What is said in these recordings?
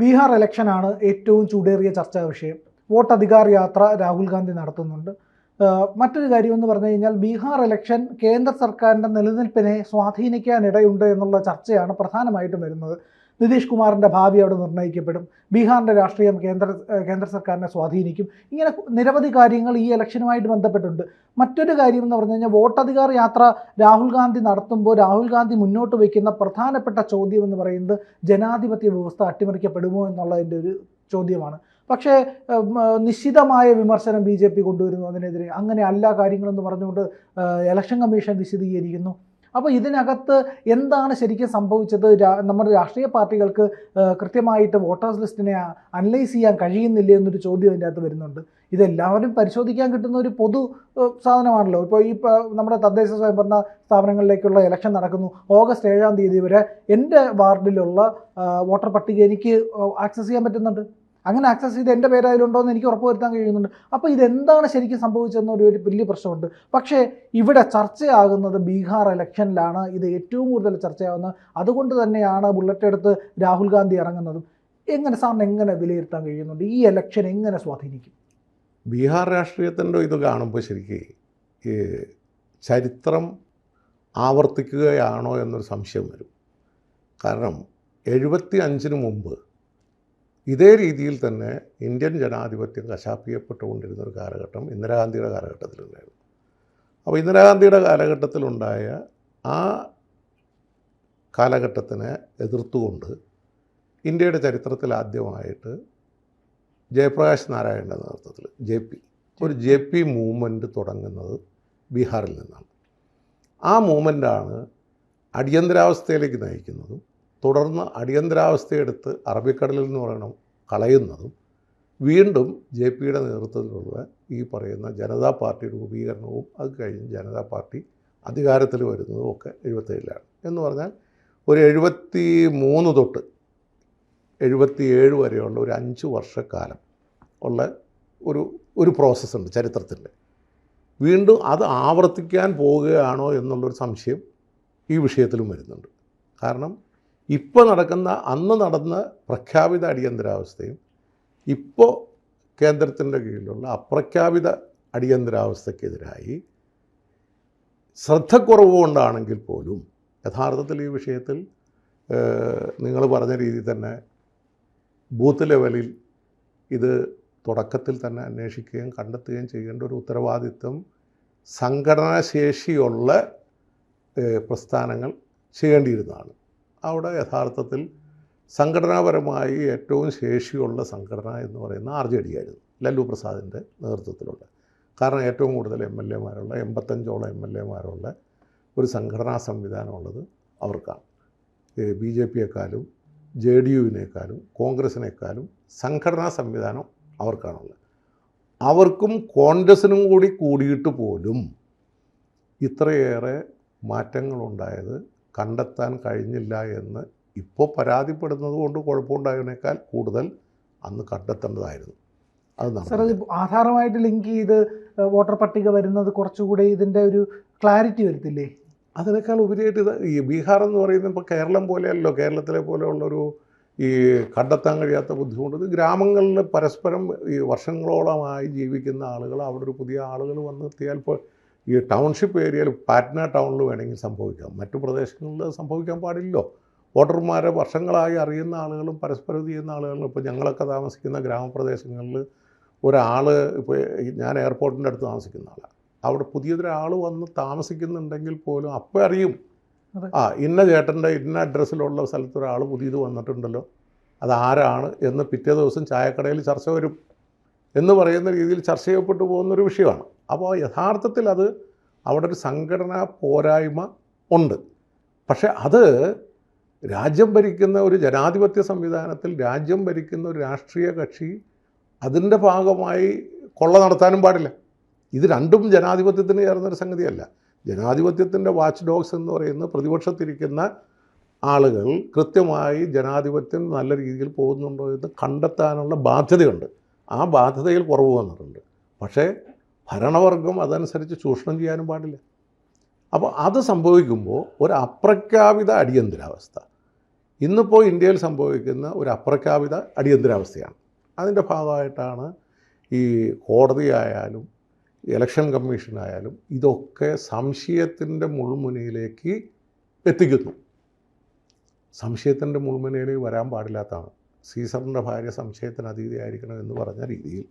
ബീഹാർ ഇലക്ഷനാണ് ഏറ്റവും ചൂടേറിയ ചർച്ചാ വിഷയം. വോട്ട് അധികാർ യാത്ര രാഹുൽ ഗാന്ധി നടത്തുന്നുണ്ട്. മറ്റൊരു കാര്യം എന്ന് പറഞ്ഞു കഴിഞ്ഞാൽ ബീഹാർ ഇലക്ഷൻ കേന്ദ്ര സർക്കാരിന്റെ നിലനിൽപ്പിനെ സ്വാധീനിക്കാനിടയുണ്ട് എന്നുള്ള ചർച്ചയാണ് പ്രധാനമായിട്ടും വരുന്നത്. നിതീഷ് കുമാറിന്റെ ഭാവി അവിടെ നിർണയിക്കപ്പെടും. ബീഹാറിന്റെ രാഷ്ട്രീയം കേന്ദ്ര കേന്ദ്ര സർക്കാരിനെ സ്വാധീനിക്കും. ഇങ്ങനെ നിരവധി കാര്യങ്ങൾ ഈ ഇലക്ഷനുമായിട്ട് ബന്ധപ്പെട്ടുണ്ട്. മറ്റൊരു കാര്യം എന്ന് പറഞ്ഞു കഴിഞ്ഞാൽ വോട്ടധികാർ യാത്ര രാഹുൽ ഗാന്ധി നടത്തുമ്പോൾ രാഹുൽ ഗാന്ധി മുന്നോട്ട് വയ്ക്കുന്ന പ്രധാനപ്പെട്ട ചോദ്യം എന്ന് പറയുന്നത് ജനാധിപത്യ വ്യവസ്ഥ അട്ടിമറിക്കപ്പെടുമോ എന്നുള്ളതിന്റെ ഒരു ചോദ്യമാണ്. പക്ഷേ നിശ്ചിതമായ വിമർശനം ബി ജെ പി കൊണ്ടുവരുന്നു അതിനെതിരെ. അങ്ങനെ അല്ല കാര്യങ്ങളെന്ന് പറഞ്ഞുകൊണ്ട് ഇലക്ഷൻ കമ്മീഷൻ വിശദീകരിക്കുന്നു. അപ്പോൾ ഇതിനകത്ത് എന്താണ് ശരിക്കും സംഭവിച്ചത്? നമ്മുടെ രാഷ്ട്രീയ പാർട്ടികൾക്ക് കൃത്യമായിട്ട് വോട്ടേഴ്സ് ലിസ്റ്റിനെ അനലൈസ് ചെയ്യാൻ കഴിയുന്നില്ല എന്നൊരു ചോദ്യം അതിന്റെ അകത്ത് വരുന്നുണ്ട്. ഇതെല്ലാവരും പരിശോധിക്കാൻ കിട്ടുന്ന ഒരു പൊതു സാധനമാണല്ലോ. ഇപ്പോൾ ഈ നമ്മുടെ തദ്ദേശ സ്വയംഭരണ സ്ഥാപനങ്ങളിലേക്കുള്ള ഇലക്ഷൻ നടക്കുന്നു. ഓഗസ്റ്റ് ഏഴാം തീയതി വരെ എന്റെ വാർഡിലുള്ള വോട്ടർ പട്ടിക എനിക്ക് ആക്സസ് ചെയ്യാൻ പറ്റുന്നുണ്ട്. അങ്ങനെ ആക്സസ് ചെയ്ത് എന്റെ പേരായാലുണ്ടോ എന്ന് എനിക്ക് ഉറപ്പുവരുത്താൻ കഴിയുന്നുണ്ട്. അപ്പോൾ ഇതെന്താണ് ശരിക്കും സംഭവിച്ചതെന്ന് ഒരു വലിയ പ്രശ്നമുണ്ട്. പക്ഷേ ഇവിടെ ചർച്ചയാകുന്നത് ബീഹാർ ഇലക്ഷനിലാണ്. ഇത് ഏറ്റവും കൂടുതൽ ചർച്ചയാകുന്നത് അതുകൊണ്ട് തന്നെയാണ് ബുള്ളറ്റ് എടുത്ത് രാഹുൽ ഗാന്ധി ഇറങ്ങുന്നതും. എങ്ങനെ സാറിന് എങ്ങനെ വിലയിരുത്താൻ കഴിയുന്നുണ്ട്? ഈ ഇലക്ഷൻ എങ്ങനെ സ്വാധീനിക്കും? ബീഹാർ രാഷ്ട്രീയത്തിന്റെ ഇത് കാണുമ്പോൾ ശരിക്കും ഈ ചരിത്രം ആവർത്തിക്കുകയാണോ എന്നൊരു സംശയം വരും. കാരണം എഴുപത്തി അഞ്ചിന് മുമ്പ് ഇതേ രീതിയിൽ തന്നെ ഇന്ത്യൻ ജനാധിപത്യം കശാപ്പിയപ്പെട്ടുകൊണ്ടിരുന്ന ഒരു കാലഘട്ടം ഇന്ദിരാഗാന്ധിയുടെ കാലഘട്ടത്തിലുണ്ടായിരുന്നു. അപ്പോൾ ഇന്ദിരാഗാന്ധിയുടെ കാലഘട്ടത്തിലുണ്ടായ ആ കാലഘട്ടത്തിനെ എതിർത്തുകൊണ്ട് ഇന്ത്യയുടെ ചരിത്രത്തിൽ ആദ്യമായിട്ട് ജയപ്രകാശ് നാരായണന്റെ നേതൃത്വത്തിൽ ജെ പി ഒരു ജെ പി മൂവ്മെന്റ് തുടങ്ങുന്നത് ബീഹാറിൽ നിന്നാണ്. ആ മൂവ്മെന്റാണ് അടിയന്തരാവസ്ഥയിലേക്ക് നയിക്കുന്നതും തുടർന്ന് അടിയന്തരാവസ്ഥയെടുത്ത് അറബിക്കടലിൽ നിന്ന് പറയണം കളയുന്നതും വീണ്ടും ജെ പിയുടെ നേതൃത്വത്തിലുള്ള ഈ പറയുന്ന ജനതാ പാർട്ടി രൂപീകരണവും അത് കഴിഞ്ഞ് ജനതാ പാർട്ടി അധികാരത്തിൽ വരുന്നതും ഒക്കെ എഴുപത്തേഴിലാണ് എന്ന് പറഞ്ഞാൽ ഒരു എഴുപത്തി മൂന്ന് തൊട്ട് എഴുപത്തിയേഴ് വരെയുള്ള ഒരു അഞ്ച് വർഷക്കാലം ഉള്ള ഒരു ഒരു പ്രോസസ്സുണ്ട് ചരിത്രത്തിന്റെ. വീണ്ടും അത് ആവർത്തിക്കാൻ പോവുകയാണോ എന്നുള്ളൊരു സംശയം ഈ വിഷയത്തിലും വരുന്നുണ്ട്. കാരണം ഇപ്പോൾ നടക്കുന്ന അന്ന് നടന്ന പ്രഖ്യാപിത അടിയന്തരാവസ്ഥയും ഇപ്പോൾ കേന്ദ്രത്തിന്റെ കീഴിലുള്ള അപ്രഖ്യാപിത അടിയന്തരാവസ്ഥക്കെതിരായി ശ്രദ്ധക്കുറവ് കൊണ്ടാണെങ്കിൽ പോലും യഥാർത്ഥത്തിൽ ഈ വിഷയത്തിൽ നിങ്ങൾ പറഞ്ഞ രീതിയിൽ തന്നെ ബൂത്ത് ലെവലിൽ ഇത് തുടക്കത്തിൽ തന്നെ അന്വേഷിക്കുകയും കണ്ടെത്തുകയും ചെയ്യേണ്ട ഒരു ഉത്തരവാദിത്വം സംഘടനാശേഷിയുള്ള പ്രസ്ഥാനങ്ങൾ ചെയ്യേണ്ടിയിരുന്നതാണ്. അവിടെ യഥാർത്ഥത്തിൽ സംഘടനാപരമായി ഏറ്റവും ശേഷിയുള്ള സംഘടന എന്ന് പറയുന്ന ആർ ജെ ഡി ആയിരുന്നു ലല്ലു പ്രസാദിന്റെ നേതൃത്വത്തിലുള്ള. കാരണം ഏറ്റവും കൂടുതൽ എം എൽ എമാരുള്ള എൺപത്തഞ്ചോളം എം എൽ എമാരുള്ള ഒരു സംഘടനാ സംവിധാനമുള്ളത് അവർക്കാണ്. ബി ജെ പിയെക്കാളും ജെ ഡി യുവിനേക്കാളും കോൺഗ്രസിനേക്കാളും സംഘടനാ സംവിധാനം അവർക്കാണുള്ളത്. അവർക്കും കോൺഗ്രസിനും കൂടി കൂടിയിട്ട് പോലും ഇത്രയേറെ മാറ്റങ്ങളുണ്ടായത് കണ്ടെത്താൻ കഴിഞ്ഞില്ല എന്ന് ഇപ്പോൾ പരാതിപ്പെടുന്നത് കൊണ്ട് കുഴപ്പമുണ്ടായതിനേക്കാൾ കൂടുതൽ അന്ന് കണ്ടെത്തേണ്ടതായിരുന്നു അത് സാർ. ഇത് ആധാറുമായിട്ട് ലിങ്ക് ചെയ്ത് വോട്ടർ പട്ടിക വരുന്നത് കുറച്ചുകൂടി ഇതിന്റെ ഒരു ക്ലാരിറ്റി വരുത്തില്ലേ അതിനേക്കാൾ ഉപരിയായിട്ട് ഇത് ഈ ബീഹാർ എന്ന് പറയുന്നത് ഇപ്പോൾ കേരളം പോലെയല്ലോ കേരളത്തിലെ പോലെയുള്ളൊരു ഈ കണ്ടെത്താൻ കഴിയാത്ത ബുദ്ധിമുട്ട് ഇത് ഗ്രാമങ്ങളിൽ പരസ്പരം ഈ വർഷങ്ങളോളമായി ജീവിക്കുന്ന ആളുകൾ അവിടെ ഒരു പുതിയ ആളുകൾ വന്നെത്തിയാൽ ഇപ്പോൾ ഈ ടൗൺഷിപ്പ് ഏരിയയിൽ പാറ്റ്ന ടൗണിൽ വേണമെങ്കിൽ സംഭവിക്കാം. മറ്റു പ്രദേശങ്ങളിൽ സംഭവിക്കാൻ പാടില്ലല്ലോ. വോട്ടർമാരെ വർഷങ്ങളായി അറിയുന്ന ആളുകളും പരസ്പരം ചെയ്യുന്ന ആളുകളും ഇപ്പോൾ ഞങ്ങളൊക്കെ താമസിക്കുന്ന ഗ്രാമപ്രദേശങ്ങളിൽ ഒരാൾ ഇപ്പോൾ ഞാൻ എയർപോർട്ടിന്റെ അടുത്ത് താമസിക്കുന്ന ആളാണ് അവിടെ പുതിയതൊരാൾ വന്ന് താമസിക്കുന്നുണ്ടെങ്കിൽ പോലും അപ്പോൾ അറിയും. ആ ഇന്ന ചേട്ടന്റെ ഇന്ന അഡ്രസ്സിലുള്ള സ്ഥലത്ത് ഒരാൾ പുതിയത് വന്നിട്ടുണ്ടല്ലോ. അത് ആരാണ് എന്ന് പിറ്റേ ദിവസം ചായക്കടയിൽ ചർച്ച വരും. എന്ന് പറയുന്ന രീതിയിൽ ചർച്ച ചെയ്യപ്പെട്ടു പോകുന്നൊരു വിഷയമാണ്. അപ്പോൾ യഥാർത്ഥത്തിൽ അത് അവിടെ ഒരു സംഘടനാ പോരായ്മ ഉണ്ട്. പക്ഷേ അത് രാജ്യം ഭരിക്കുന്ന ഒരു ജനാധിപത്യ സംവിധാനത്തിൽ രാജ്യം ഭരിക്കുന്ന ഒരു രാഷ്ട്രീയ കക്ഷി അതിന്റെ ഭാഗമായി കൊള്ള നടത്താനും പാടില്ല. ഇത് രണ്ടും ജനാധിപത്യത്തിന് ചേർന്നൊരു സംഗതിയല്ല. ജനാധിപത്യത്തിന്റെ വാച്ച് ഡോഗ്സ് എന്ന് പറയുന്ന പ്രതിപക്ഷത്തിരിക്കുന്ന ആളുകൾ കൃത്യമായി ജനാധിപത്യം നല്ല രീതിയിൽ പോകുന്നുണ്ടോ എന്ന് കണ്ടെത്താനുള്ള ബാധ്യതയുണ്ട്. ആ ബാധ്യതയിൽ കുറവ് വന്നിട്ടുണ്ട്. പക്ഷേ ഭരണവർഗം അതനുസരിച്ച് ചൂഷണം ചെയ്യാനും പാടില്ല. അപ്പോൾ അത് സംഭവിക്കുമ്പോൾ ഒരു അപ്രഖ്യാപിത അടിയന്തരാവസ്ഥ. ഇന്നിപ്പോൾ ഇന്ത്യയിൽ സംഭവിക്കുന്ന ഒരു അപ്രഖ്യാപിത അടിയന്തരാവസ്ഥയാണ്. അതിന്റെ ഭാഗമായിട്ടാണ് ഈ കോടതിയായാലും ഇലക്ഷൻ കമ്മീഷനായാലും ഇതൊക്കെ സംശയത്തിന്റെ മുൾമുനയിലേക്ക് എത്തിക്കുന്നു. സംശയത്തിന്റെ മുൾമുനയിലേക്ക് വരാൻ പാടില്ലാത്തതാണ്. സീസറിന്റെ ഭാര്യ സംശയത്തിന് അതീതിയായിരിക്കണം എന്ന് പറഞ്ഞ രീതിയിൽ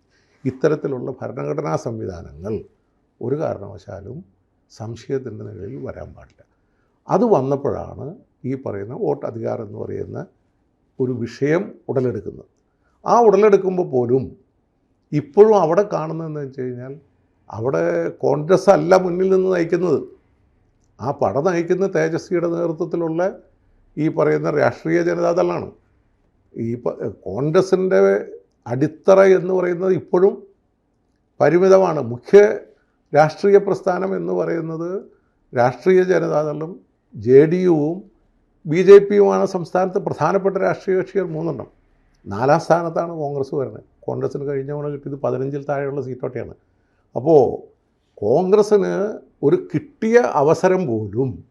ഇത്തരത്തിലുള്ള ഭരണഘടനാ സംവിധാനങ്ങൾ ഒരു കാരണവശാലും സംശയത്തിന്റെ നിലയിൽ വരാൻ പാടില്ല. അത് വന്നപ്പോഴാണ് ഈ പറയുന്ന വോട്ട് അധികാരം എന്ന് പറയുന്ന ഒരു വിഷയം ഉടലെടുക്കുന്നത്. ആ ഉടലെടുക്കുമ്പോൾ പോലും ഇപ്പോഴും അവിടെ കാണുന്നതെന്ന് വെച്ച് കഴിഞ്ഞാൽ അവിടെ കോൺഗ്രസ് അല്ല മുന്നിൽ നിന്ന് നയിക്കുന്നത്. ആ പട നയിക്കുന്ന തേജസ്വിയുടെ നേതൃത്വത്തിലുള്ള ഈ പറയുന്ന രാഷ്ട്രീയ ജനതാദളാണ്. ഈ കോൺഗ്രസിന്റെ അടിത്തറ എന്ന് പറയുന്നത് ഇപ്പോഴും പരിമിതമാണ്. മുഖ്യ രാഷ്ട്രീയ പ്രസ്ഥാനം എന്ന് പറയുന്നത് രാഷ്ട്രീയ ജനതാദളും ജെ ഡി യുവും ബി ജെ പിയുമാണ് സംസ്ഥാനത്ത് പ്രധാനപ്പെട്ട രാഷ്ട്രീയ കക്ഷികൾ മൂന്നെണ്ണം. നാലാം സ്ഥാനത്താണ് കോൺഗ്രസ് വരുന്നത്. കോൺഗ്രസ്സിന് കഴിഞ്ഞ തവണ കിട്ടിയത് പതിനഞ്ചിൽ താഴെയുള്ള സീറ്റോട്ടെയാണ്. അപ്പോൾ കോൺഗ്രസ്സിന് ഒരു കിട്ടിയ അവസരം പോലും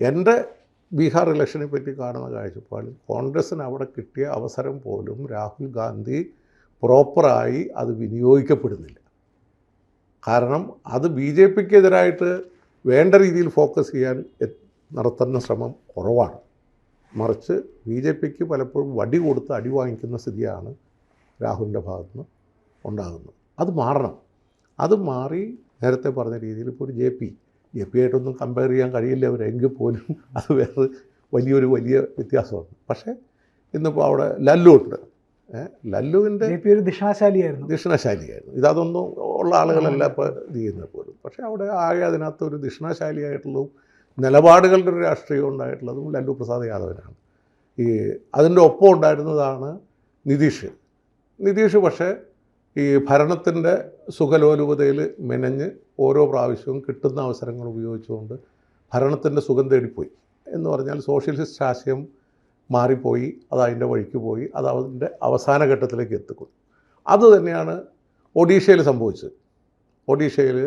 എന്റെ ബീഹാർ ഇലക്ഷനെ പറ്റി കാണുന്ന കാഴ്ചപ്പാടിൽ കോൺഗ്രസ്സിന് അവിടെ കിട്ടിയ അവസരം പോലും രാഹുൽ ഗാന്ധി പ്രോപ്പറായി അത് വിനിയോഗിക്കപ്പെടുന്നില്ല. കാരണം അത് ബി ജെ പിക്കെതിരായിട്ട് വേണ്ട രീതിയിൽ ഫോക്കസ് ചെയ്യാൻ നടത്തുന്ന ശ്രമം കുറവാണ്. മറിച്ച് ബി ജെ പിക്ക് പലപ്പോഴും വടി കൊടുത്ത് അടി വാങ്ങിക്കുന്ന സ്ഥിതിയാണ് രാഹുലിന്റെ ഭാഗത്തുനിന്ന് ഉണ്ടാകുന്നത്. അത് മാറണം. അത് മാറി നേരത്തെ പറഞ്ഞ രീതിയിൽ ഇപ്പോൾ ഒരു ജെ പി ജെ പി ആയിട്ടൊന്നും കമ്പയർ ചെയ്യാൻ കഴിയില്ല അവരെങ്കിൽ പോലും അത് വേറെ വലിയൊരു വലിയ വ്യത്യാസമാണ്. പക്ഷേ ഇന്നിപ്പോൾ അവിടെ ലല്ലു ഉണ്ട് ലല്ലുവിന്റെ ദിഷണശാലിയായിരുന്നു. ദിഷണശാലിയായിരുന്നു. ഇതൊന്നും ഉള്ള ആളുകളല്ല ഇപ്പോൾ ചെയ്യുന്നത് പോലും. പക്ഷേ അവിടെ ആകെ അതിനകത്ത് ഒരു ദക്ഷിണശാലിയായിട്ടുള്ളതും നിലപാടുകളുടെ ഒരു രാഷ്ട്രീയം ഉണ്ടായിട്ടുള്ളതും ലല്ലു പ്രസാദ് യാദവനാണ്. ഈ അതിന്റെ ഒപ്പം ഉണ്ടായിരുന്നതാണ് നിതീഷ്. നിതീഷ് പക്ഷേ ഈ ഭരണത്തിന്റെ സുഖലോലുപതയിൽ മെനഞ്ഞ് ഓരോ പ്രാവശ്യവും കിട്ടുന്ന അവസരങ്ങൾ ഉപയോഗിച്ചുകൊണ്ട് ഭരണത്തിന്റെ സുഖം തേടിപ്പോയി. എന്ന് പറഞ്ഞാൽ സോഷ്യലിസ്റ്റ് ആശയം മാറിപ്പോയി അത് അതിന്റെ വഴിക്ക് പോയി അത് അതിന്റെ അവസാന ഘട്ടത്തിലേക്ക് എത്തിക്കുന്നു. അത് തന്നെയാണ് ഒഡീഷയിൽ സംഭവിച്ചത്. ഒഡീഷയിൽ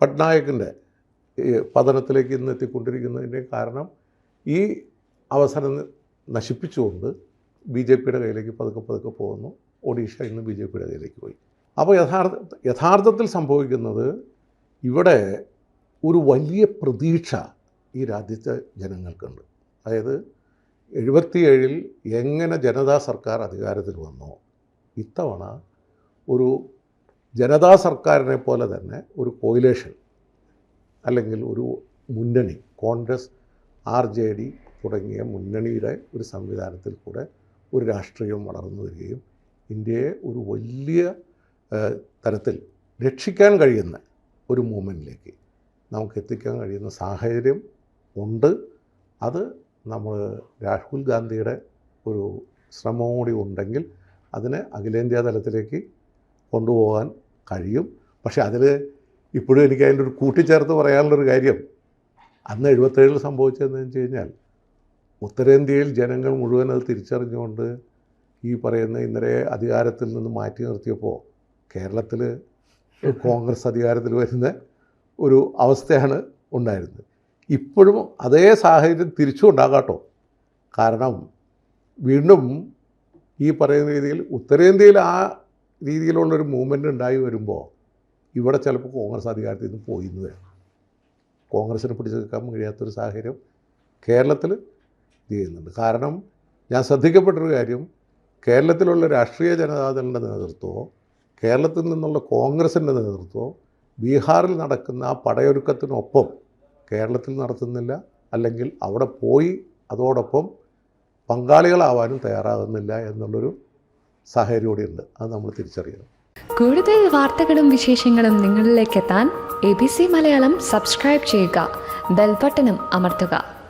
പട്നായക്കിന്റെ പതനത്തിലേക്ക് ഇന്ന് എത്തിക്കൊണ്ടിരിക്കുന്നതിന്റെ കാരണം ഈ അവസരം നശിപ്പിച്ചുകൊണ്ട് ബി ജെ പിയുടെ കയ്യിലേക്ക് പതുക്കെ പതുക്കെ പോകുന്നു. ഒഡീഷ നിന്ന് ബി ജെ പിയുടെ കയ്യിലേക്ക് പോയി. അപ്പോൾ യഥാർത്ഥ യഥാർത്ഥത്തിൽ സംഭവിക്കുന്നത് ഇവിടെ ഒരു വലിയ പ്രതീക്ഷ ഈ രാജ്യത്തെ ജനങ്ങൾക്കുണ്ട്. അതായത് എഴുപത്തിയേഴിൽ എങ്ങനെ ജനതാ സർക്കാർ അധികാരത്തിൽ വന്നോ ഇത്തവണ ഒരു ജനതാ സർക്കാരിനെ പോലെ തന്നെ ഒരു കോയിലേഷൻ അല്ലെങ്കിൽ ഒരു മുന്നണി കോൺഗ്രസ് ആർ ജെ ഡി തുടങ്ങിയ മുന്നണിയുടെ ഒരു സംവിധാനത്തിൽ കൂടെ ഒരു രാഷ്ട്രീയം വളർന്നു വരികയും ഇന്ത്യയെ ഒരു വലിയ തരത്തിൽ രക്ഷിക്കാൻ കഴിയുന്ന ഒരു മൂവ്മെന്റിലേക്ക് നമുക്ക് എത്തിക്കാൻ കഴിയുന്ന സാഹചര്യം ഉണ്ട്. അത് നമ്മൾ രാഹുൽ ഗാന്ധിയുടെ ഒരു ശ്രമവും കൂടി ഉണ്ടെങ്കിൽ അതിനെ അഖിലേന്ത്യാ തലത്തിലേക്ക് കൊണ്ടുപോകാൻ കഴിയും. പക്ഷേ അതിൽ ഇപ്പോഴും എനിക്ക് അതിന്റെ ഒരു കൂട്ടിച്ചേർത്ത് പറയാനുള്ളൊരു കാര്യം അന്ന് എഴുപത്തേഴിൽ സംഭവിച്ചതെന്ന് വെച്ച് കഴിഞ്ഞാൽ ഉത്തരേന്ത്യയിൽ ജനങ്ങൾ മുഴുവൻ അത് തിരിച്ചറിഞ്ഞുകൊണ്ട് ഈ പറയുന്ന ഇന്നലെ അധികാരത്തിൽ നിന്ന് മാറ്റി നിർത്തിയപ്പോൾ കേരളത്തിൽ കോൺഗ്രസ് അധികാരത്തിൽ വരുന്ന ഒരു അവസ്ഥയാണ് ഉണ്ടായിരുന്നത്. ഇപ്പോഴും അതേ സാഹചര്യം തിരിച്ചു ഉണ്ടാകാട്ടോ. കാരണം വീണ്ടും ഈ പറയുന്ന രീതിയിൽ ഉത്തരേന്ത്യയിൽ ആ രീതിയിലുള്ളൊരു മൂവ്മെന്റ് ഉണ്ടായി വരുമ്പോൾ ഇവിടെ ചിലപ്പോൾ കോൺഗ്രസ് അധികാരത്തിൽ നിന്ന് പോയി എന്ന് വരാം. കോൺഗ്രസ്സിനെ പിടിച്ചു നിൽക്കാൻ കഴിയാത്തൊരു സാഹചര്യം കേരളത്തിൽ ചെയ്യുന്നുണ്ട്. കാരണം ഞാൻ ശ്രദ്ധിക്കപ്പെട്ടൊരു കാര്യം കേരളത്തിലുള്ള രാഷ്ട്രീയ ജനതാദളിന്റെ നേതൃത്വമോ കേരളത്തിൽ നിന്നുള്ള കോൺഗ്രസിന്റെ നേതൃത്വമോ ബീഹാറിൽ നടക്കുന്ന ആ പടയൊരുക്കത്തിനൊപ്പം കേരളത്തിൽ നടത്തുന്നില്ല അല്ലെങ്കിൽ അവിടെ പോയി അതോടൊപ്പം പങ്കാളികളാവാനും തയ്യാറാകുന്നില്ല എന്നുള്ളൊരു സാഹചര്യം ഉണ്ട് അത് നമ്മൾ തിരിച്ചറിയണം. കൂടുതൽ വാർത്തകളും വിശേഷങ്ങളും നിങ്ങളിലേക്ക് എത്താൻ A B C Malayalam subscribe ചെയ്യുക. ബെൽബട്ടനും അമർത്തുക.